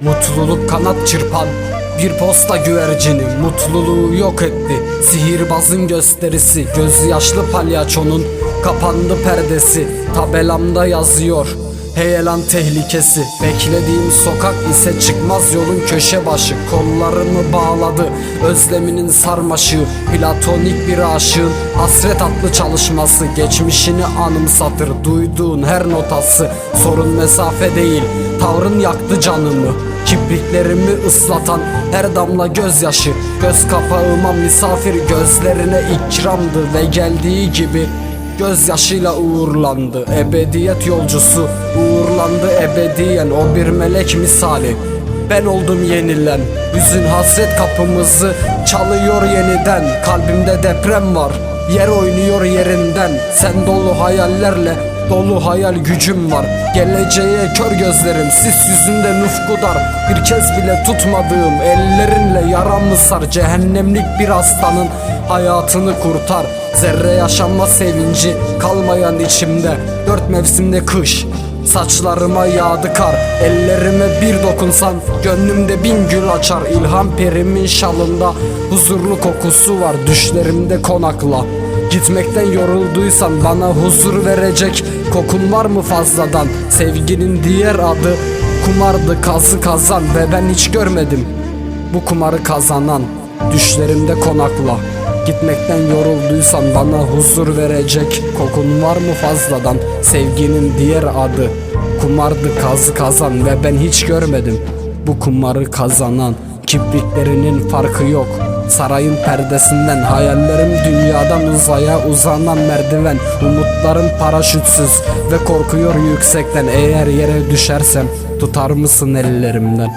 Mutluluk kanat çırpan bir posta güvercini. Mutluluğu yok etti Sihirbazın gösterisi. Gözyaşlı palyaçonun kapandı perdesi. Tabelamda yazıyor Heyelan tehlikesi Beklediğim sokak ise çıkmaz yolun köşe başı. Kollarımı bağladı özleminin sarmaşığı. Platonik bir aşığın hasret atlı çalışması. Geçmişini anımsatır duyduğun her notası. Sorun mesafe değil tavrın yaktı canımı. Kipriklerimi ıslatan her damla gözyaşı. Göz kapağıma misafir gözlerine ikramdı Ve geldiği gibi gözyaşıyla uğurlandı. Ebediyet yolcusu uğurlandı. Ebediyen O bir melek misali. Ben oldum yenilen. Hüzün hasret kapımızı çalıyor yeniden. Kalbimde deprem var. Yer oynuyor yerinden. Sen dolu hayallerle Dolu hayal gücüm var. Geleceğe kör gözlerim. Sis yüzünde nufku dar Bir kez bile tutmadığım Ellerinle yaramı sar. Cehennemlik bir hastanın Hayatını kurtar. Zerre yaşanma sevinci Kalmayan içimde. Dört mevsimde kış Saçlarıma yağdı kar. Ellerime bir dokunsan Gönlümde bin gül açar. İlham perimin şalında Huzurlu kokusu var. Düşlerimde konakla Gitmekten yorulduysan bana huzur verecek Kokun var mı fazladan? Sevginin diğer adı Kumardı kazı kazan Ve ben hiç görmedim Bu kumarı kazanan. Düşlerimde konakla Gitmekten yorulduysan bana huzur verecek. Kokun var mı fazladan? Sevginin diğer adı Kumardı kazı kazan ve ben hiç görmedim Bu kumarı kazanan Kipriklerinin farkı yok Sarayın perdesinden hayallerim dünyadan uzaya uzanan merdiven Umutlarım paraşütsüz ve korkuyor yüksekten Eğer yere düşersem tutar mısın ellerimden?